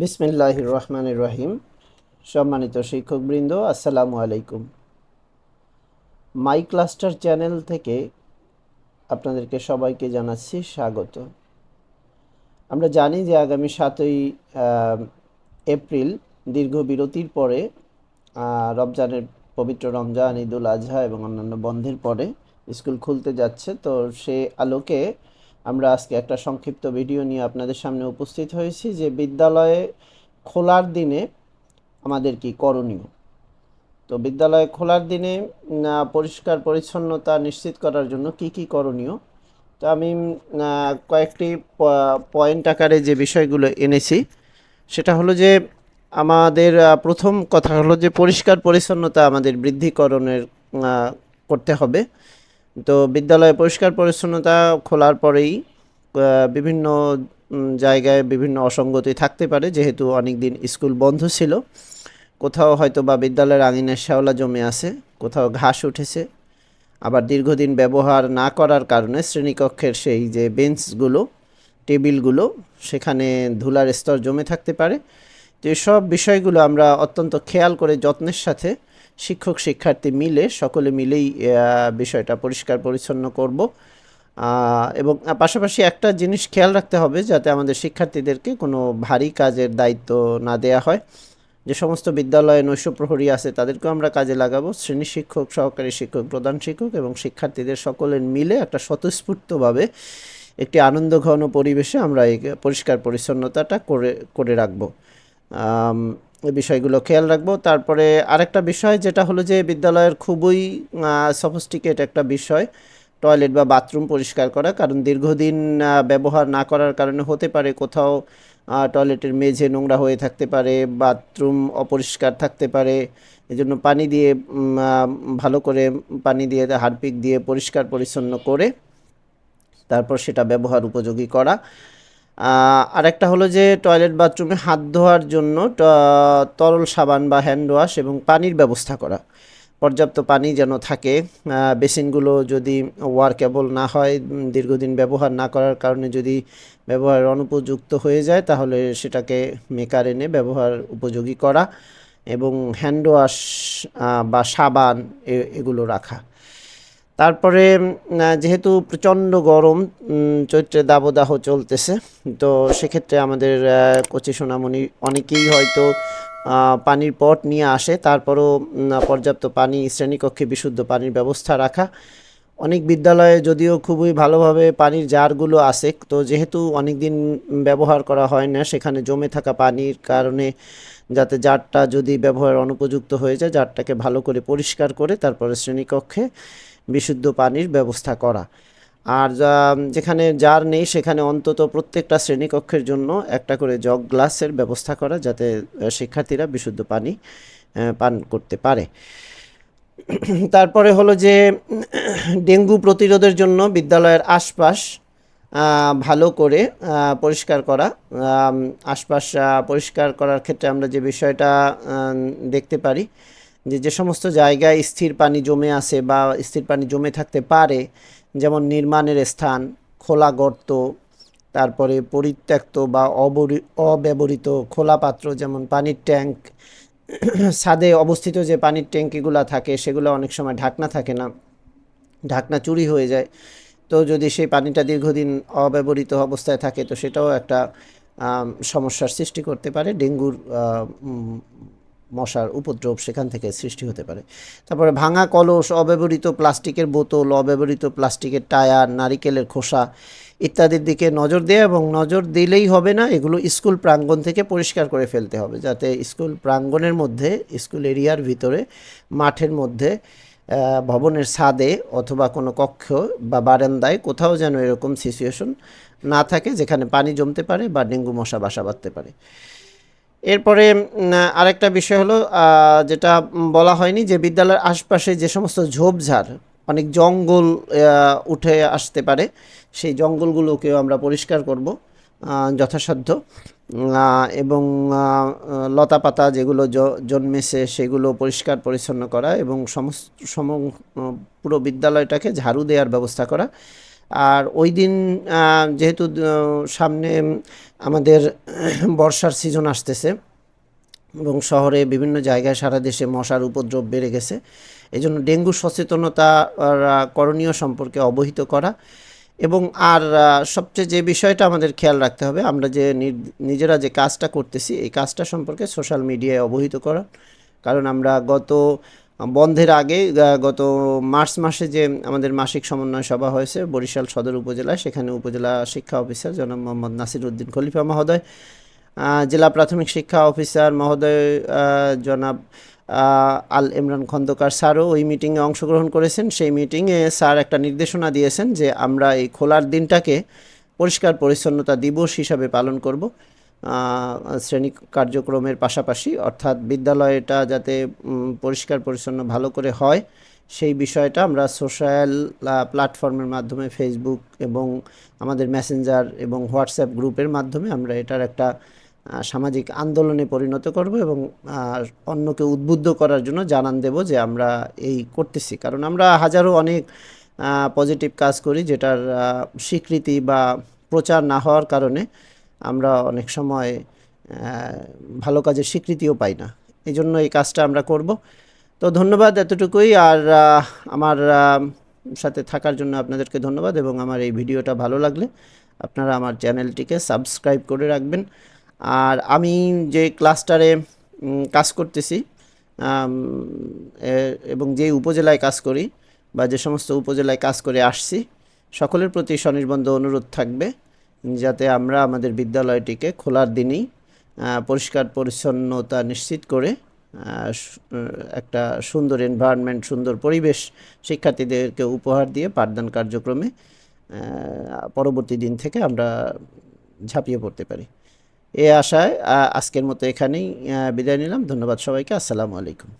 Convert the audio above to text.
বিসমিল্লাহ রহমান রহিম সম্মানিত শিক্ষকবৃন্দ, আসসালামু আলাইকুম। মাই ক্লাস্টার চ্যানেল থেকে আপনাদেরকে সবাইকে জানাচ্ছি স্বাগত। আমরা জানি যে আগামী সাতই এপ্রিল দীর্ঘ বিরতির পরে রমজানের পবিত্র রমজান, ঈদুল আজহা এবং অন্যান্য বন্ধের পরে স্কুল খুলতে যাচ্ছে। তো সে আলোকে আমরা আজকে একটা সংক্ষিপ্ত ভিডিও নিয়ে আপনাদের সামনে উপস্থিত হয়েছি যে বিদ্যালয়ে খোলার দিনে আমাদের কি করণীয়? তো বিদ্যালয়ে খোলার দিনে পরিষ্কার পরিচ্ছন্নতা নিশ্চিত করার জন্য কি কি করণীয়? তো আমি কয়েকটি পয়েন্ট আকারে যে বিষয়গুলো এনেছি, সেটা হলো যে আমাদের প্রথম কথা হলো যে পরিষ্কার পরিচ্ছন্নতা আমাদের বৃদ্ধিকরণের করতে হবে। তো বিদ্যালয়ে পরিষ্কার পরিচ্ছন্নতা খোলার পরেই বিভিন্ন জায়গায় বিভিন্ন অসঙ্গতি থাকতে পারে, যেহেতু অনেক দিন স্কুল বন্ধ ছিল। কোথাও হয়তো বা বিদ্যালয়ের আঙিনায় শ্যাওলা জমে আছে, কোথাও ঘাস উঠেছে। আবার দীর্ঘদিন ব্যবহার না করার কারণে শ্রেণীকক্ষের সেই যে বেঞ্চগুলো, টেবিলগুলো, সেখানে ধুলার স্তর জমে থাকতে পারে। তো এসব বিষয়গুলো আমরা অত্যন্ত খেয়াল করে যত্নের সাথে শিক্ষক, শিক্ষার্থী মিলে, সকলে মিলেই বিষয়টা পরিষ্কার পরিচ্ছন্ন করব। এবং পাশাপাশি একটা জিনিস খেয়াল রাখতে হবে যাতে আমাদের শিক্ষার্থীদেরকে কোনো ভারী কাজের দায়িত্ব না দেয়া হয়। যে সমস্ত বিদ্যালয়ে নৈশ প্রহরী আছে, তাদেরকেও আমরা কাজে লাগাবো। শ্রেণি শিক্ষক, সহকারী শিক্ষক, প্রধান শিক্ষক এবং শিক্ষার্থীদের সকলের মিলে একটা স্বতঃস্ফূর্তভাবে একটি আনন্দঘন পরিবেশে আমরা এই পরিষ্কার পরিচ্ছন্নতাটা করে করে রাখব। বিষয়গুলো খেয়াল রাখব। তারপরে আরেকটা বিষয়, যেটা হলো যে বিদ্যালয়ের খুবই সফিস্টিকেট একটা বিষয় টয়লেট বা বাথরুম পরিষ্কার করা। কারণ দীর্ঘদিন ব্যবহার না করার কারণে হতে পারে কোথাও টয়লেটের মেঝে নোংরা হয়ে থাকতে পারে বাথরুম অপরিষ্কার থাকতে পারে। এজন্য পানি দিয়ে ভালো করে পানি দিয়ে হারপিক দিয়ে পরিষ্কার পরিচ্ছন্ন করে, তারপর সেটা ব্যবহার উপযোগী করা। আরেকটা হলো যে টয়লেট বাথরুমে হাত ধোয়ার জন্য তরল সাবান বা হ্যান্ড ওয়াশ এবং পানির ব্যবস্থা করা। পর্যাপ্ত পানি যেন থাকে। বেসিনগুলো যদি ওয়ার্কেবল না হয় দীর্ঘদিন ব্যবহার না করার কারণে যদি ব্যবহার অনুপযুক্ত হয়ে যায়, তাহলে সেটাকে মেকার এনে ব্যবহার উপযোগী করা এবং হ্যান্ড ওয়াশ বা সাবান এগুলো রাখা। তারপরে যেহেতু প্রচণ্ড গরম চৈত্রে দাবদাহ চলতেছে, তো সেক্ষেত্রে আমাদের কচি সোনামণি অনেকেই হয়তো পানির পট নিয়ে আসে, তারপরও পর্যাপ্ত পানি, শ্রেণীকক্ষে বিশুদ্ধ পানির ব্যবস্থা রাখা। অনেক বিদ্যালয়ে যদিও খুবই ভালোভাবে পানির জারগুলো আছে, তো যেহেতু অনেক দিন ব্যবহার করা হয় না, সেখানে জমে থাকা পানির কারণে যাতে জারটা যদি ব্যবহার অনুপযুক্ত হয়ে যায়, জারটাকে ভালো করে পরিষ্কার করে, তারপরে শ্রেণীকক্ষে বিশুদ্ধ পানির ব্যবস্থা করা। আর যেখানে যার নেই সেখানে অন্তত প্রত্যেকটা শ্রেণীকক্ষের জন্য একটা করে জগ গ্লাসের ব্যবস্থা করা যাতে শিক্ষার্থীরা বিশুদ্ধ পানি পান করতে পারে। তারপরে হলো যে, ডেঙ্গু প্রতিরোধের জন্য বিদ্যালয়ের আশপাশ ভালো করে পরিষ্কার করা আশপাশ পরিষ্কার করার ক্ষেত্রে আমরা যে বিষয়টা দেখতে পারি যে যে সমস্ত জায়গায় স্থির পানি জমে আছে বা স্থির পানি জমে থাকতে পারে, যেমন নির্মাণের স্থান, খোলা গর্ত, তারপরে পরিত্যক্ত বা অবরি, অব্যবহৃত খোলা পাত্র, যেমন পানির ট্যাঙ্ক, ছাদে অবস্থিত যে পানির ট্যাঙ্কিগুলো থাকে, সেগুলো অনেক সময় ঢাকনা থাকে না। ঢাকনা চুরি হয়ে যায়। তো যদি সেই পানিটা দীর্ঘদিন অব্যবহৃত অবস্থায় থাকে, তো সেটাও একটা সমস্যার সৃষ্টি করতে পারে। ডেঙ্গুর মশার উপদ্রব সেখান থেকে সৃষ্টি হতে পারে। তারপরে ভাঙা কলস, অব্যবহৃত প্লাস্টিকের বোতল, অব্যবহৃত প্লাস্টিকের টায়ার, নারিকেলের খোসা ইত্যাদির দিকে নজর দেওয়া এবং নজর দিলেই হবে না, এগুলো স্কুল প্রাঙ্গণ থেকে পরিষ্কার করে ফেলতে হবে যাতে স্কুল প্রাঙ্গণের মধ্যে, স্কুল এরিয়ার ভিতরে, মাঠের মধ্যে ভবনের ছাদে অথবা কোনো কক্ষ বা বারান্দায় কোথাও যেন এরকম সিচুয়েশন না থাকে যেখানে পানি জমতে পারে বা ডেঙ্গু মশা বাসা বাঁধতে পারে। এরপরে আরেকটা বিষয় হলো যেটা বলা হয়নি যে বিদ্যালয়ের আশপাশে যে সমস্ত ঝোপঝাড়, অনেক জঙ্গল উঠে আসতে পারে, সেই জঙ্গলগুলোকেও আমরা পরিষ্কার করব যথাসাধ্য এবং লতা পাতা যেগুলো জন্মেছে সেগুলো পরিষ্কার পরিচ্ছন্ন করা এবং সমস্ত, সম, পুরো বিদ্যালয়টাকে ঝাড়ু দেওয়ার ব্যবস্থা করা আর ওই দিন যেহেতু সামনে আমাদের বর্ষার সিজন আসতেছে এবং শহরে বিভিন্ন জায়গায় সারা দেশে মশার উপদ্রব বেড়ে গেছে এই জন্য ডেঙ্গু সচেতনতা করণীয় সম্পর্কে অবহিত করা এবং আর সবচেয়ে যে বিষয়টা আমাদের খেয়াল রাখতে হবে, আমরা যে নিজেরা যে কাজটা করতেছি, এই কাজটা সম্পর্কে সোশ্যাল মিডিয়ায় অবহিত করা। কারণ আমরা গত বন্ধের আগে গত মার্চ মাসে যে আমাদের মাসিক সমন্বয় সভা হয়েছে, বরিশাল সদর উপজেলায়, সেখানে উপজেলা শিক্ষা অফিসার জনাব মোহাম্মদ নাসির উদ্দিন খলিফা মহোদয় জেলা প্রাথমিক শিক্ষা অফিসার মহোদয় জনাব আল ইমরান খন্দকার স্যারও ওই মিটিংয়ে অংশগ্রহণ করেছেন। সেই মিটিংয়ে স্যার একটা নির্দেশনা দিয়েছেন যে আমরা এই খোলার দিনটাকে পরিষ্কার পরিচ্ছন্নতা দিবস হিসাবে পালন করব। শ্রেণি কার্যক্রমের পাশাপাশি, অর্থাৎ বিদ্যালয়টা যাতে পরিষ্কার পরিচ্ছন্ন ভালো করে হয়, সেই বিষয়টা আমরা সোশ্যাল প্ল্যাটফর্মের মাধ্যমে ফেসবুক এবং আমাদের মেসেঞ্জার এবং হোয়াটসঅ্যাপ গ্রুপের মাধ্যমে আমরা এটার একটা সামাজিক আন্দোলনে পরিণত করব এবং অন্যকে উদ্বুদ্ধ করার জন্য জানান দেব যে আমরা এই করতেছি। কারণ আমরা হাজারো অনেক পজিটিভ কাজ করি যেটার স্বীকৃতি বা প্রচার না হওয়ার কারণে আমরা অনেক সময় ভালো কাজের স্বীকৃতিও পাই না। এই জন্য এই কাজটা আমরা করব। তো ধন্যবাদ এতটুকুই। আর আমার সাথে থাকার জন্য আপনাদেরকে ধন্যবাদ এবং আমার এই ভিডিওটা ভালো লাগলে আপনারা আমার চ্যানেলটিকে সাবস্ক্রাইব করে রাখবেন। আর আমি যে ক্লাস্টারে কাজ করতেছি এবং যে উপজেলায় কাজ করি বা যে সমস্ত উপজেলায় কাজ করে আসছি, সকলের প্রতি স্বনির্বন্ধ অনুরোধ থাকবে। যাতে আমরা আমাদের বিদ্যালয়টিকে খোলার দিনই পরিষ্কার পরিচ্ছন্নতা নিশ্চিত করে একটা সুন্দর এনভায়রনমেন্ট সুন্দর পরিবেশ শিক্ষার্থীদেরকে উপহার দিয়ে পাঠদান কার্যক্রমে পরবর্তী দিন থেকে আমরা ঝাঁপিয়ে পড়তে পারি। এ আশায় আজকের মতো এখানেই বিদায় নিলাম। ধন্যবাদ সবাইকে। আসসালামু আলাইকুম।